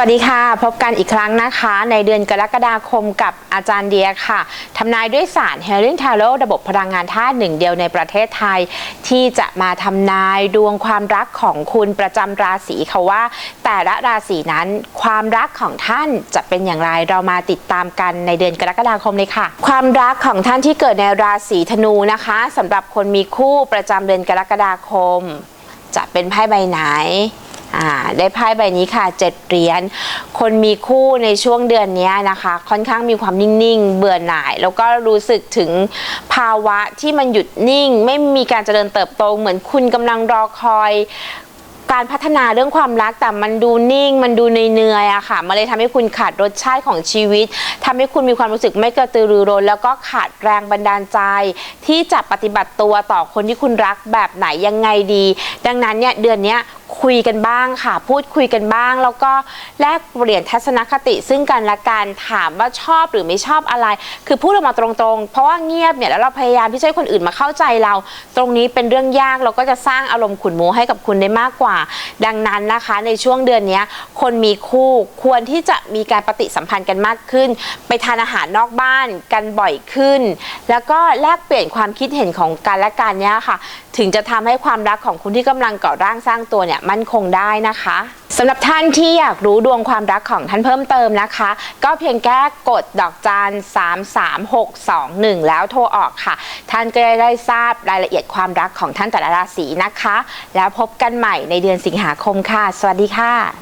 วัสดีค่ะ พบกันอีกครั้งนะคะ ในเดือนกรกฎาคมกับอาจารย์เดียค่ะทำนายด้วยศาสตร์ h e r i n g t a r o t ระบบพลังงานธาตุหนึ่งเดียวในประเทศไทย ที่จะมาทำนายดวงความรักของคุณประจำราศีค่ะว่า แต่ละราศีนั้นความรักของท่านจะเป็นอย่างไรเรามาติดตามกันในเดือนกรกฎาคมเลยค่ะ ความรักของท่านที่เกิดในราศีธนูนะคะสำหรับคนมีคู่ประจำเดือนกรกฎาคม จะเป็นไพ่ใบไหน อ่าได้ไพ่ใบนี้ค่ะเจ็ดเหรียญคนมีคู่ในช่วงเดือนนี้นะคะ ค่อนข้างมีความนิ่งๆ เบื่อหน่าย แล้วก็รู้สึกถึงภาวะที่มันหยุดนิ่ง ไม่มีการเจริญเติบโตเหมือนคุณกำลังรอคอย การพัฒนาเรื่องความรักแต่มันดูนิ่ง มันดูเหนื่อยๆอะค่ะมันเลยทำให้คุณขาดรสชาติของชีวิตทำให้คุณมีความรู้สึกไม่กระตือรือร้นแล้วก็ขาดแรงบันดาลใจ ที่จะปฏิบัติตัวต่อคนที่คุณรักแบบไหนยังไงดี ดังนั้นเนี่ยเดือนนี้คุยกันบ้างค่ะ พูดคุยกันบ้าง แล้วก็แลกเปลี่ยนทัศนคติ ซึ่งกันและกันถามว่าชอบหรือไม่ชอบอะไร คือพูดออกมาตรงๆ เพราะว่าเงียบเนี่ยแล้วเราพยายามที่จะให้คนอื่นมาเข้าใจเรา ตรงนี้เป็นเรื่องยากเราก็จะสร้างอารมณ์ขุนโมให้กับคุณได้มากกว่าดังนั้นนะคะในช่วงเดือนนี้คนมีคู่ควรที่จะมีการปฏิสัมพันธ์กันมากขึ้น ไปทานอาหารนอกบ้านกันบ่อยขึ้น แล้วก็แลกเปลี่ยนความคิดเห็นของกันและกันเนี่ยค่ะ ถึงจะทำให้ความรักของคุณที่กำลังก่อร่างสร้างตัวเนี่ยมั่นคงได้นะคะสำหรับท่านที่อยากรู้ดวงความรักของท่านเพิ่มเติมนะคะ ก็เพียงแค่กดดอกจัน33621 แล้วโทรออกค่ะ ท่านก็จะได้ทราบรายละเอียดความรักของท่านแต่ละราศีนะคะ แล้วพบกันใหม่ในเดือนสิงหาคมค่ะ สวัสดีค่ะ